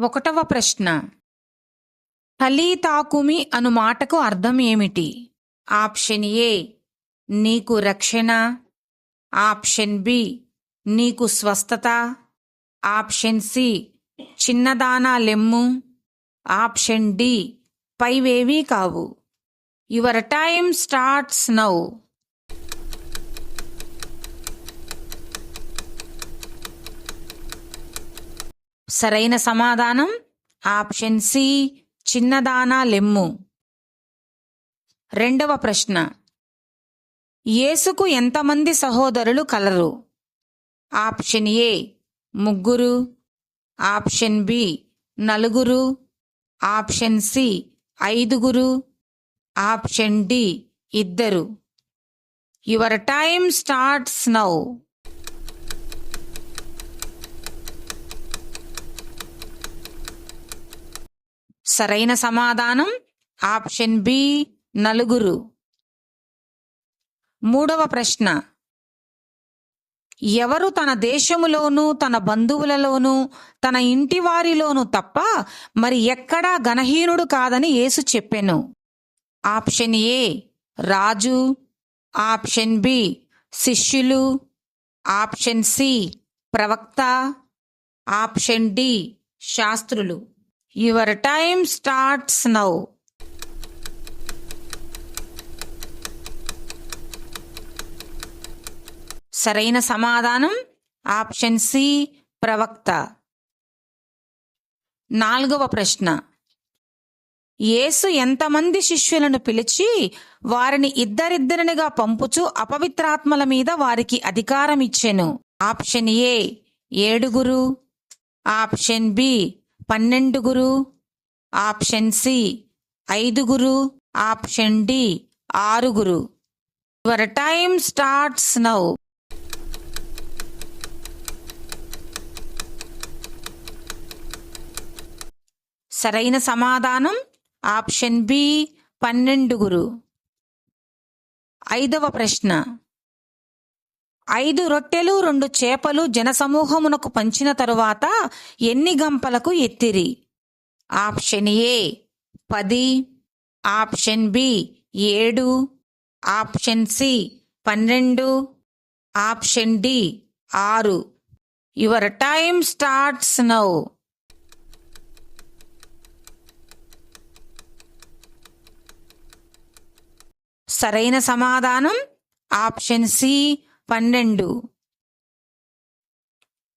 ఒకటవ ప్రశ్న. తలీతాకుమి అను మాటకు అర్థం ఏమిటి? ఆప్షన్ ఏ నీకు రక్షణ. ఆప్షన్ బి నీకు స్వస్థత. ఆప్షన్ సి చిన్నదానా లెమ్ము. ఆప్షన్ డి పైవేవీ కావు. యువర్ టైమ్ స్టార్ట్స్ నౌ సరైన సమాధానం? ఆప్షన్ సి చిన్నదానా లెమ్ము. రెండవ ప్రశ్న. యేసుకు ఎంతమంది సహోదరులు కలరు? ఆప్షన్ ఏ ముగ్గురు. ఆప్షన్ బి నలుగురు. ఆప్షన్ సి ఐదుగురు. ఆప్షన్ డి ఇద్దరు. Your time starts now. సరైన సమాధానం? ఆప్షన్ బి నలుగురు. మూడవ ప్రశ్న. ఎవరు తన దేశములోనూ తన బంధువులలోనూ తన ఇంటి వారిలోనూ తప్ప మరి ఎక్కడా గణహీనుడు కాదని యేసు చెప్పెను. ఆప్షన్ ఏ రాజు. ఆప్షన్ బి శిష్యులు. ఆప్షన్ సి ప్రవక్త. ఆప్షన్ డి శాస్త్రులు. యువర్ టైమ్ స్టార్ట్స్ నౌ సరైన సమాధానం ఆప్షన్ సి ప్రవక్త. నాలుగవ ప్రశ్న. యేసు ఎంతమంది శిష్యులను పిలిచి వారిని ఇద్దరిద్దరినిగా పంపుచు అపవిత్రాత్మల మీద వారికి అధికారం ఇచ్చెను ఆప్షన్ ఏ ఏడుగురు. ఆప్షన్ బి పన్నెండుగురు ఆప్షన్ సి ఐదుగురు ఆప్షన్ డి ఆరుగురు యువర్ టైమ్ స్టార్ట్స్ నౌ సరైన సమాధానం ఆప్షన్ బి పన్నెండుగురు ఐదవ ప్రశ్న. ఐదు రొట్టెలు రెండు చేపలు జనసమూహమునకు పంచిన తరువాత ఎన్ని గంపలకు ఎత్తిరి? ఆప్షన్ ఏ పది ఆప్షన్ బి ఏడు ఆప్షన్ సి పన్నెండు ఆప్షన్ డి ఆరు. యువర్ టైమ్ స్టార్ట్స్ నౌ సరైన సమాధానం ఆప్షన్ సి పన్నెండు.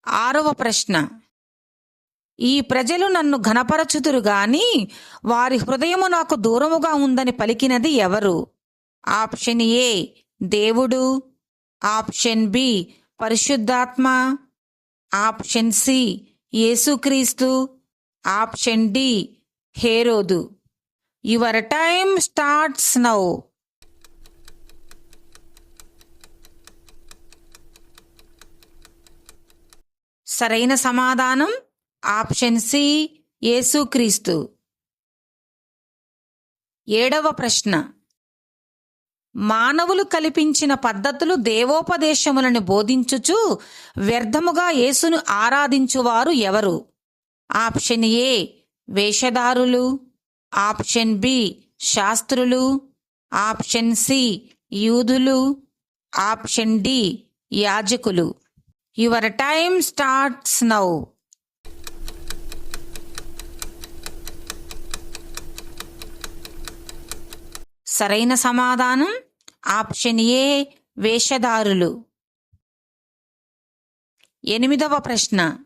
ఆరవ ప్రశ్న. ఈ ప్రజలు నన్ను ఘనపరచుతురు గాని వారి హృదయము నాకు దూరముగా ఉందని పలికినది ఎవరు? ఆప్షన్ ఏ దేవుడు. ఆప్షన్ బి పరిశుద్ధాత్మ. ఆప్షన్ సి యేసుక్రీస్తు. ఆప్షన్ డి హేరోదు. యువర్ టైమ్ స్టార్ట్స్ నౌ సరైన సమాధానం ఆప్షన్ సి యేసుక్రీస్తు ఏడవ ప్రశ్న. మానవులు కల్పించిన పద్ధతులు దేవోపదేశములను బోధించుచు వ్యర్థముగా యేసును ఆరాధించువారు ఎవరు? ఆప్షన్ ఏ వేషధారులు. ఆప్షన్ బి శాస్త్రులు. ఆప్షన్ సి యూదులు. ఆప్షన్ డి యాజకులు. Your time starts now. సరైన సమాధానం? ఆప్షన్ ఏ వేషధారులు. ఎనిమిదవ ప్రశ్న.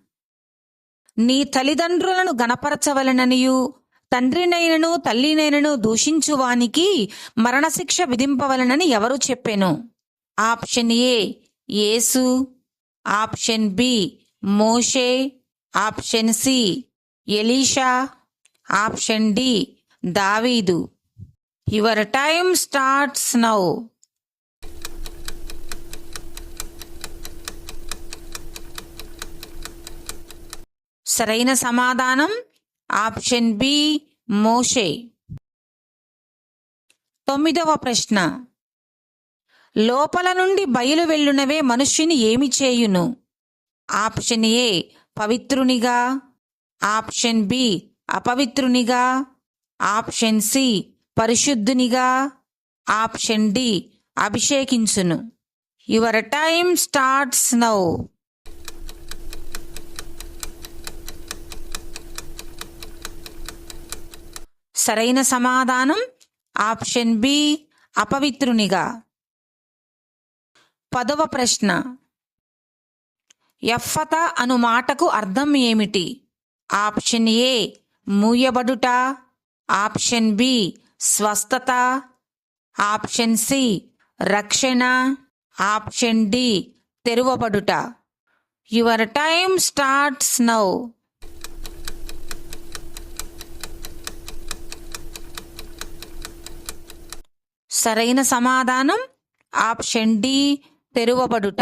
నీ తల్లిదండ్రులను గణపరచవలననియు తండ్రినైనను తల్లినైనను దూషించువానికి మరణశిక్ష విధింపవలనని ఎవరు చెప్పెను? ఆప్షన్ ఏ యేసు. ఆప్షన్ బి మోషే. ఆప్షన్ సి ఎలీషా. ఆప్షన్ డి దావీదు. Your time starts now. సరైన సమాధానం ఆప్షన్ బి మోషే. తొమ్మిదవ ప్రశ్న. లోపల నుండి బయలు వెళ్ళునవే మనుష్యుని ఏమి చేయును? ఆప్షన్ ఏ పవిత్రునిగా. ఆప్షన్ బి అపవిత్రునిగా. ఆప్షన్ సి పరిశుద్ధునిగా. Option D అభిషేకించును. Your time starts now. సరైన సమాధానం ఆప్షన్ బి అపవిత్రునిగా. పదవ ప్రశ్న. ఎఫ్ఫత అను మాటకు అర్థం ఏమిటి? ఆప్షన్ ఏ మూయబడుట. ఆప్షన్ బి స్వస్థత. ఆప్షన్ సి రక్షణ. Option D తెరువబడుట. Your time starts now. సరైన సమాధానం ఆప్షన్ డి తెరువబడుట